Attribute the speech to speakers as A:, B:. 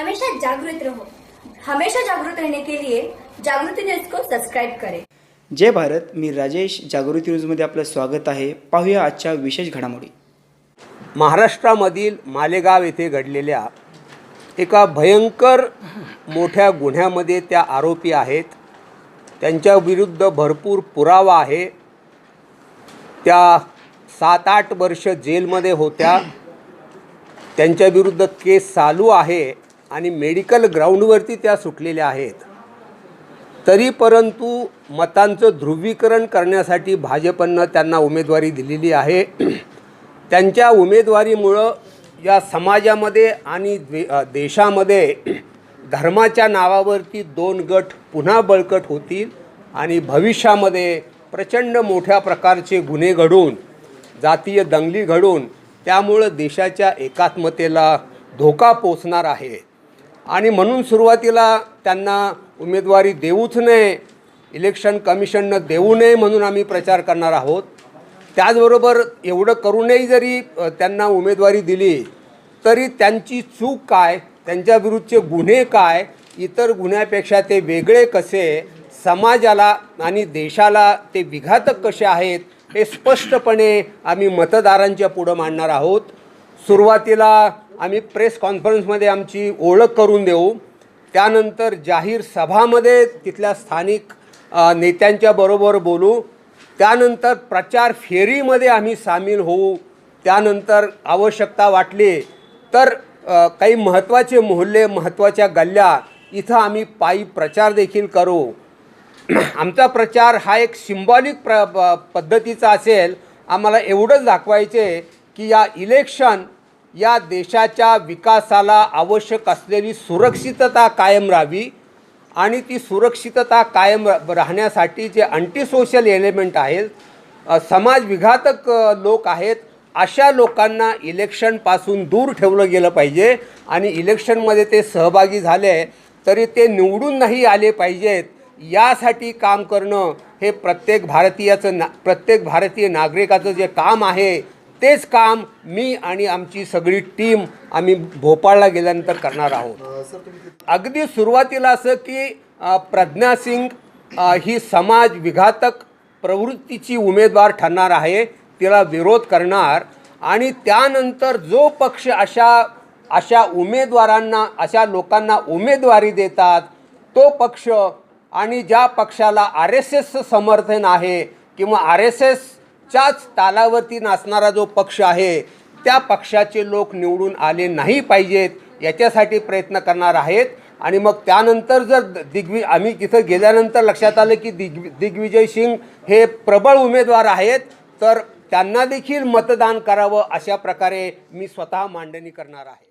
A: हमेशा जागृत रहो. हमेशा जागृत रहने के लिए जागृति न्यूज को सब्सक्राइब करें.
B: जय भारत मी राजेश. जागृती न्यूजमध्ये आपलं स्वागत आहे. पाहूया आजच्या विशेष घडामोडी.
C: महाराष्ट्रामधील मालेगाव येथे घडलेल्या एका भयंकर मोठ्या गुन्ह्यामध्ये त्या आरोपी आहेत. त्यांच्या विरुद्ध भरपूर पुरावा आहे. त्या सात आठ वर्ष जेलमध्ये होत्या. त्यांच्याविरुद्ध केस चालू आहे. आणि मेडिकल ग्राउंडवरती त्या सुटलेल्या आहेत. तरी परंतु मतांचं ध्रुवीकरण करण्यासाठी भाजपनं त्यांना उमेदवारी दिलेली आहे. त्यांच्या उमेदवारीमुळं या समाजामध्ये आणि देशामध्ये धर्माच्या नावावरती दोन गट पुन्हा बळकट होतील आणि भविष्यामध्ये प्रचंड मोठ्या प्रकारचे गुन्हे घडून जातीय दंगली घडून त्यामुळं देशाच्या एकात्मतेला धोका पोचणार आहे. आणि म्हणून सुरुवातीला त्यांना उमेदवारी देऊच नये इलेक्शन कमिशननं देऊ नये म्हणून आम्ही प्रचार करणार आहोत. त्याचबरोबर एवढं करूनही जरी त्यांना उमेदवारी दिली तरी त्यांची चूक काय त्यांच्याविरुद्धचे गुन्हे काय इतर गुन्ह्यापेक्षा ते वेगळे कसे समाजाला आणि देशाला ते विघातक कसे आहेत हे स्पष्टपणे आम्ही मतदारांच्या पुढं मांडणार आहोत. सुरुवातीला आम्ही प्रेस कॉन्फरन्समध्ये आमची ओळख करून देऊ. त्यानंतर जाहीर सभामध्ये तिथल्या स्थानिक नेत्यांच्या बरोबर बोलू. त्यानंतर प्रचार फेरीमध्ये आम्ही सामील होऊ. त्यानंतर आवश्यकता वाटली तर काही महत्त्वाचे मोहल्ले महत्त्वाच्या गल्ल्या इथं आम्ही पायी प्रचार देखील करू. आमचा प्रचार हा एक सिम्बॉलिक प्र प- पद्धतीचा असेल. आम्हाला एवढंच दाखवायचे की या इलेक्शन या देशाच्या विकासाला आवश्यक असलेली सुरक्षितता कायम राहावी आणि ती सुरक्षितता कायम राहण्यासाठी जे अँटीसोशल एलिमेंट आहेत समाजविघातक समाज विघातक लोक आहेत अशा लोकांना इलेक्शनपासून दूर ठेवलं गेलं पाहिजे आणि इलेक्शनमध्ये ते सहभागी झाले तरी ते निवडून नाही आले पाहिजेत. यासाठी काम करणं हे प्रत्येक भारतीयाचं ना प्रत्येक भारतीय नागरिकाचं जे काम आहे तेच काम मी आणि आमची सगळी टीम आम्ही भोपाळला गेल्यानंतर करणार आहोत. अगदी सुरुवातीला असं की प्रज्ञा सिंग ही समाज विघातक प्रवृत्तीची उमेदवार ठरणार आहे तिला विरोध करणार आणि त्यानंतर जो पक्ष अशा अशा उमेदवारांना अशा लोकांना उमेदवारी देतात तो पक्ष आणि ज्या पक्षाला आर एस एसचं समर्थन आहे किंवा आर एस एसच्याच तालावरती नाचणारा जो पक्ष आहे त्या पक्षाचे लोक निवडून आले नाही पाहिजेत याच्यासाठी प्रयत्न करणार आहेत. आणि मग त्यानंतर जर दिग्वि आम्ही तिथं गेल्यानंतर लक्षात आलं की दिग्वि दिग्विजय सिंग हे प्रबळ उमेदवार आहेत तर त्यांना देखील मतदान करावं अशा प्रकारे मी स्वतः मांडणी करणार आहे.